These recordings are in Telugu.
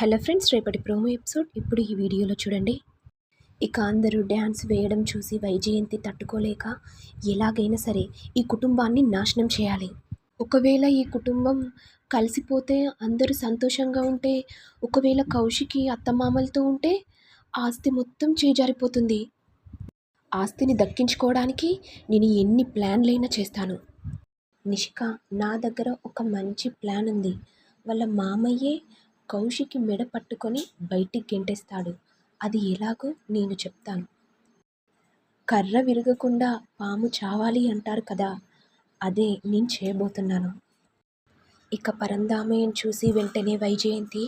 హలో ఫ్రెండ్స్ రేపటి ప్రోమో ఎపిసోడ్ ఇప్పుడు ఈ వీడియోలో చూడండి. ఇక అందరూ డ్యాన్స్ వేయడం చూసి వైజయంతి తట్టుకోలేక ఎలాగైనా సరే ఈ కుటుంబాన్ని నాశనం చేయాలి. ఒకవేళ ఈ కుటుంబం కలిసిపోతే అందరూ సంతోషంగా ఉంటే ఒకవేళ కౌశికి అత్తమామలతో ఉంటే ఆస్తి మొత్తం చేజారిపోతుంది. ఆస్తిని దక్కించుకోవడానికి నేను ఎన్ని ప్లాన్లైనా చేస్తాను. నిషిక నా దగ్గర ఒక మంచి ప్లాన్ ఉంది వాళ్ళ మామయ్యే కౌశికి మెడ పట్టుకొని బయటికి గెంటేస్తాడు. అది ఎలాగో నేను చెప్తాను. కర్ర విరగకుండా పాము చావాలి అంటారు కదా అదే నేను చేయబోతున్నాను. ఇక పరందామయ్యను చూసి వెంటనే వైజయంతి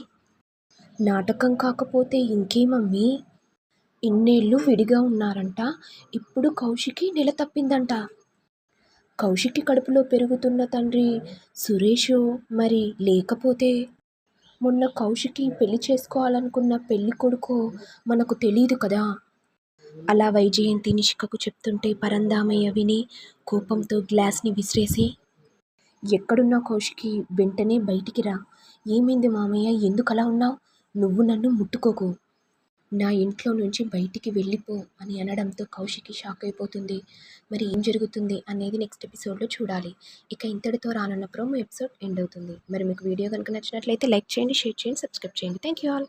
నాటకం కాకపోతే ఇంకేమమ్మీ? ఇన్నేళ్ళు విడిగా ఉన్నారంట ఇప్పుడు కౌశికి నెల తప్పిందంట. కౌశికి కడుపులో పెరుగుతున్న తండ్రి సురేషు మరి లేకపోతే? మొన్న కౌశికి పెళ్ళి చేసుకోవాలనుకున్న పెళ్ళి కొడుకు మనకు తెలియదు కదా. అలా వైజయంతి నిషికకు చెప్తుంటే పరందామయ్య విని కోపంతో గ్లాస్ని విసిరేసి ఎక్కడున్నా కౌశికి వెంటనే బయటికి రా. ఏమైంది మామయ్య? ఎందుకలా ఉన్నావు? నువ్వు నన్ను ముట్టుకోకు. నా ఇంట్లో నుంచి బయటికి వెళ్ళిపో అని అనడంతో కౌశికి షాక్ అయిపోతుంది. మరి ఏం జరుగుతుంది అనేది నెక్స్ట్ ఎపిసోడ్లో చూడాలి. ఇక ఇంతటితో రానున్న ప్రోమో ఎపిసోడ్ ఎండ్ అవుతుంది. మరి మీకు వీడియో కనుక నచ్చినట్లయితే లైక్ చేయండి షేర్ చేయండి సబ్స్క్రైబ్ చేయండి. Thank you all.